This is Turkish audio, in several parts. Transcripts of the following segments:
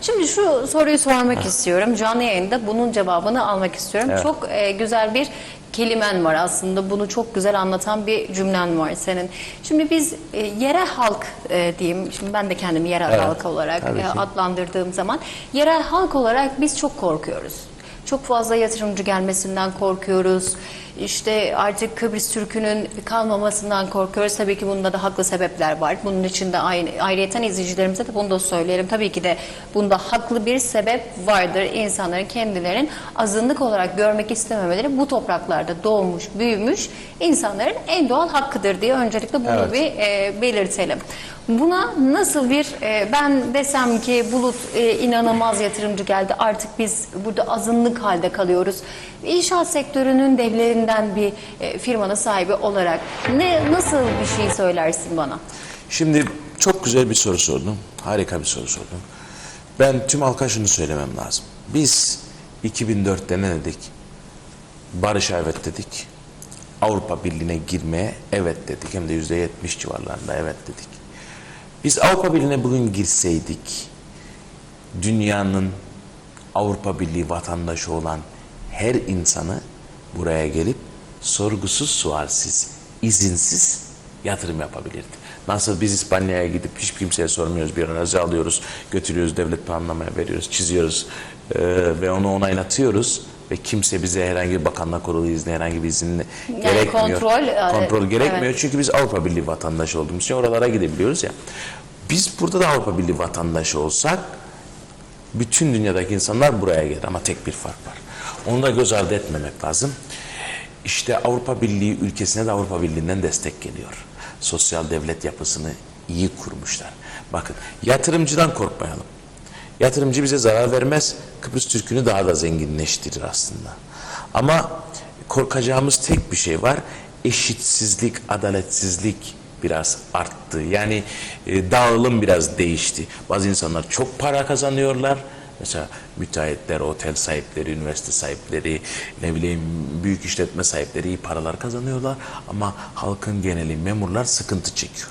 Şimdi şu soruyu sormak istiyorum. Canlı yayında bunun cevabını almak istiyorum. Evet. Çok e, güzel bir kelimen var aslında. Bunu çok güzel anlatan bir cümlen var senin. Şimdi biz e, yerel halk e, diyeyim. Şimdi ben de kendimi yerel Evet, halk olarak e, adlandırdığım zaman yerel halk olarak biz çok korkuyoruz. Çok fazla yatırımcı gelmesinden korkuyoruz. İşte artık Kıbrıs Türk'ünün kalmamasından korkuyoruz. Tabii ki bunda da haklı sebepler var. Bunun için de aynı, ayrıyeten izleyicilerimize de bunu da söyleyelim. Tabii ki de bunda haklı bir sebep vardır. İnsanların kendilerinin azınlık olarak görmek istememeleri bu topraklarda doğmuş, büyümüş insanların en doğal hakkıdır diye öncelikle bunu Evet. bir e, belirtelim. Buna nasıl bir e, ben desem ki Bulut e, inanılmaz yatırımcı geldi artık biz burada azınlık halde kalıyoruz. İnşaat sektörünün devlerinden bir e, firmanın sahibi olarak ne nasıl bir şey söylersin bana? Şimdi çok güzel bir soru sordun. Harika bir soru sordun. Ben tüm halka şunu söylemem lazım. Biz 2004'te ne dedik? Barış'a evet dedik. Avrupa Birliği'ne girmeye evet dedik. Hem de %70 civarlarında evet dedik. Biz Avrupa Birliği'ne bugün girseydik, dünyanın Avrupa Birliği vatandaşı olan her insanı buraya gelip sorgusuz sualsiz, izinsiz yatırım yapabilirdi. Nasıl biz İspanya'ya gidip hiç kimseye sormuyoruz, bir arazi alıyoruz, götürüyoruz, devlet planlamaya veriyoruz, çiziyoruz eee, ve onu onaylatıyoruz ve kimse bize herhangi bir bakanlık kurulu izni, herhangi bir izin gerekmiyor. kontrol, e, kontrol gerekmiyor evet. çünkü biz Avrupa Birliği vatandaşı olduğumuz için oralara gidebiliyoruz ya. Biz burada da Avrupa Birliği vatandaşı olsak bütün dünyadaki insanlar buraya gelir ama tek bir fark var. Onu da göz ardı etmemek lazım. İşte Avrupa Birliği ülkesine de Avrupa Birliği'nden destek geliyor. Sosyal devlet yapısını iyi kurmuşlar. Bakın yatırımcıdan korkmayalım. Yatırımcı bize zarar vermez. Kıbrıs Türk'ünü daha da zenginleştirir aslında. Ama korkacağımız tek bir şey var. Eşitsizlik, adaletsizlik biraz arttı. Yani e, dağılım biraz değişti. Bazı insanlar çok para kazanıyorlar. Mesela müteahhitler, otel sahipleri, üniversite sahipleri, ne bileyim büyük işletme sahipleri iyi paralar kazanıyorlar. Ama halkın geneli memurlar sıkıntı çekiyor.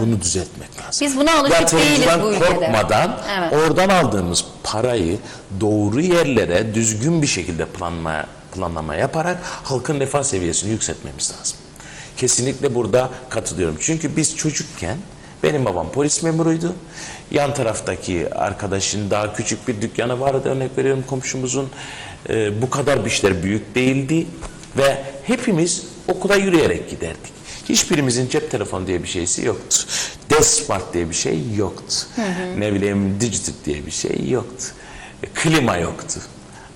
Bunu düzeltmek lazım. Biz buna alışık değiliz bu ülkede. korkmadan Evet. oradan aldığımız parayı doğru yerlere düzgün bir şekilde planlama, planlama yaparak halkın refah seviyesini yükseltmemiz lazım. Kesinlikle burada katılıyorum. Çünkü biz çocukken benim babam polis memuruydu. Yan taraftaki arkadaşın daha küçük bir dükkanı vardı örnek veriyorum komşumuzun. Ee, bu kadar bir işler büyük değildi ve hepimiz okula yürüyerek giderdik. Hiçbirimizin cep telefonu diye bir şeysi yoktu. Desmart diye bir şey yoktu. Ne bileyim Digital diye bir şey yoktu. E, Klima yoktu.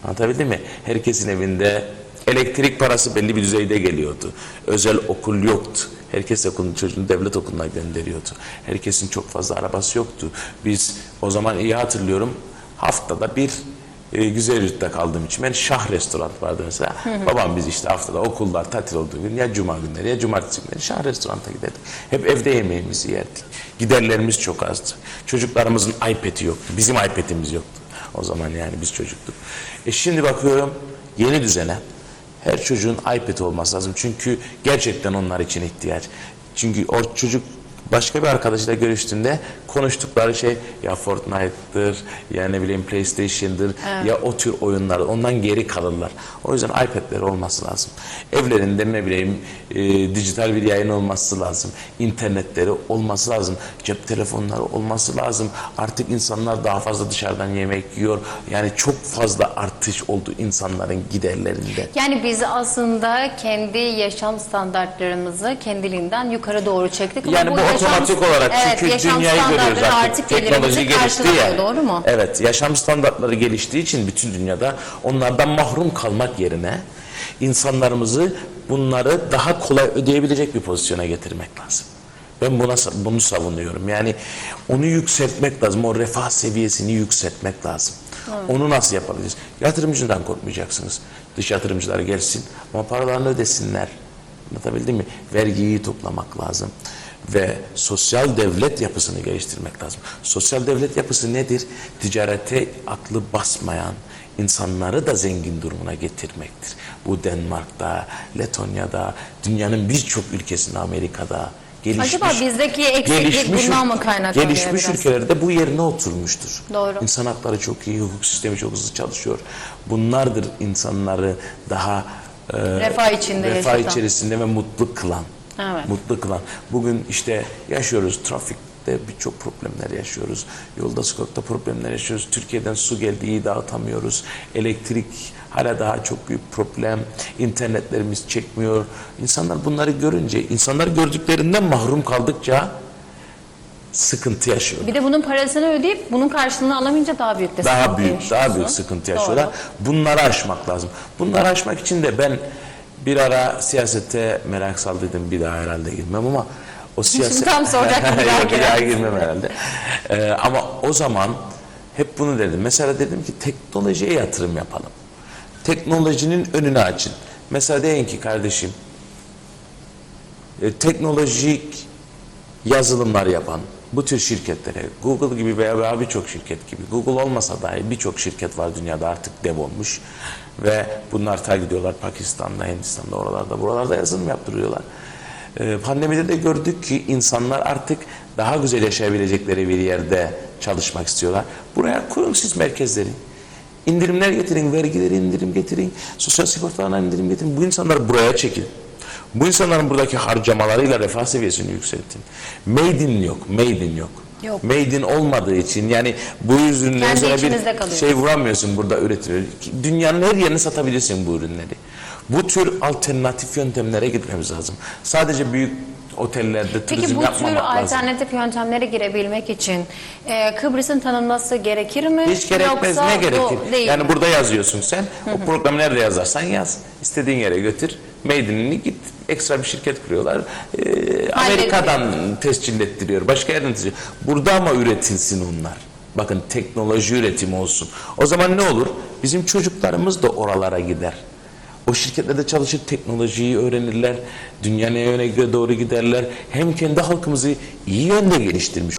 Anlatabildim mi? Herkesin evinde elektrik parası belli bir düzeyde geliyordu. Özel okul yoktu. Herkes okulun çocuğunu devlet okuluna gönderiyordu. Herkesin çok fazla arabası yoktu. Biz o zaman iyi hatırlıyorum haftada bir e, güzel yurtta kaldığım için ben şah restoran vardı mesela. Babam biz işte haftada okullar tatil olduğu gün ya cuma günleri ya cumartesi günleri şah restoranta giderdik. Hep evde yemeğimizi yerdik. Giderlerimiz çok azdı. Çocuklarımızın iPad'i yoktu. Bizim iPad'imiz yoktu. O zaman yani biz çocuktuk. E şimdi bakıyorum yeni düzene her çocuğun iPad olması lazım. Çünkü gerçekten onlar için ihtiyaç. Çünkü o çocuk başka bir arkadaşıyla görüştüğünde konuştukları şey ya Fortnite'dır ya ne bileyim PlayStation'dır ya o tür oyunlar ondan geri kalırlar. O yüzden iPad'leri olması lazım. Evlerinde ne bileyim e, dijital bir yayın olması lazım. İnternetleri olması lazım. Cep telefonları olması lazım. Artık insanlar daha fazla dışarıdan yemek yiyor. Yani çok fazla artış oldu insanların giderlerinde. Yani biz aslında kendi yaşam standartlarımızı kendiliğinden yukarı doğru çektik. Yani bu yaşam- otomatik olarak evet, çünkü dünyayı görüyoruz standartları artık. Teknoloji gelirimizi gelişti ya. Doğru mu? Evet, yaşam standartları geliştiği için bütün dünyada onlardan mahrum kalmak yerine insanlarımızı bunları daha kolay ödeyebilecek bir pozisyona getirmek lazım. Ben buna bunu savunuyorum. Yani onu yükseltmek lazım. O refah seviyesini yükseltmek lazım. Onu nasıl yapabiliriz? Yatırımcıdan korkmayacaksınız. Dış yatırımcılar gelsin ama paralarını ödesinler. Anlatabildim mi? Vergiyi toplamak lazım. Ve sosyal devlet yapısını geliştirmek lazım. Sosyal devlet yapısı nedir? Ticarete aklı basmayan, insanları da zengin durumuna getirmektir. Bu Denmark'ta, Letonya'da, dünyanın birçok ülkesinde, Amerika'da Acaba bizdeki eksiklik bundan mı kaynaklanıyor Gelişmiş biraz? ülkelerde bu yerine oturmuştur. Doğru. İnsan hakları çok iyi, hukuk sistemi çok hızlı çalışıyor. Bunlardır insanları daha e, Refah içinde refah yaşatan. içerisinde ve mutlu kılan. Evet. Mutlu kılan. Bugün işte yaşıyoruz trafikte birçok problemler yaşıyoruz. Yolda sokakta problemler yaşıyoruz. Türkiye'den su geldiği dağıtamıyoruz. Elektrik hala daha çok büyük problem. İnternetlerimiz çekmiyor. İnsanlar bunları görünce, insanlar gördüklerinden mahrum kaldıkça sıkıntı yaşıyor. Bir de bunun parasını ödeyip bunun karşılığını alamayınca daha büyük de Daha sıkıntı büyük, daha büyük sıkıntı Doğru. yaşıyorlar. Bunları aşmak lazım. Bunları aşmak için de ben bir ara siyasete merak saldıydım. Bir daha herhalde girmem ama o siyaset... tam soracaktım, bir daha bir daha girmem herhalde. Ee, ama o zaman hep bunu dedim. Mesela dedim ki teknolojiye yatırım yapalım. Teknolojinin önünü açın. Mesela deyin ki kardeşim e, teknolojik yazılımlar yapan bu tür şirketlere Google gibi veya birçok şirket gibi Google olmasa dahi birçok şirket var dünyada artık dev olmuş ve bunlar ta gidiyorlar Pakistan'da, Hindistan'da, oralarda, buralarda yazılım yaptırıyorlar. Ee, pandemide de gördük ki insanlar artık daha güzel yaşayabilecekleri bir yerde çalışmak istiyorlar. Buraya kurun siz merkezleri. İndirimler getirin, vergileri indirim getirin, sosyal sigortalarına indirim getirin. Bu insanlar buraya çekin. Bu insanların buradaki harcamalarıyla refah seviyesini yükseltin. Made in yok, made in yok. Yok. Made in olmadığı için yani bu ürünün üzerine bir şey vuramıyorsun burada üretiliyor. Dünyanın her yerine satabilirsin bu ürünleri. Bu tür alternatif yöntemlere gitmemiz lazım. Sadece büyük otellerde turizm Peki bu tür yapmamak lazım. alternatif yöntemlere girebilmek için e, Kıbrıs'ın tanınması gerekir mi? Hiç gerekmez. Yoksa Ne bu gerekir? değil yani mi? burada yazıyorsun sen. O programı nerede yazarsan yaz. İstediğin yere götür. Maidenini git. Ekstra bir şirket kuruyorlar. Ee, Amerika'dan tescil ettiriyor. Başka yerden tescil Burada ama üretilsin onlar. Bakın teknoloji üretimi olsun. O zaman ne olur? Bizim çocuklarımız da oralara gider. O şirketlerde çalışır, teknolojiyi öğrenirler, dünya ne yöne doğru giderler. Hem kendi halkımızı iyi yönde geliştirmiş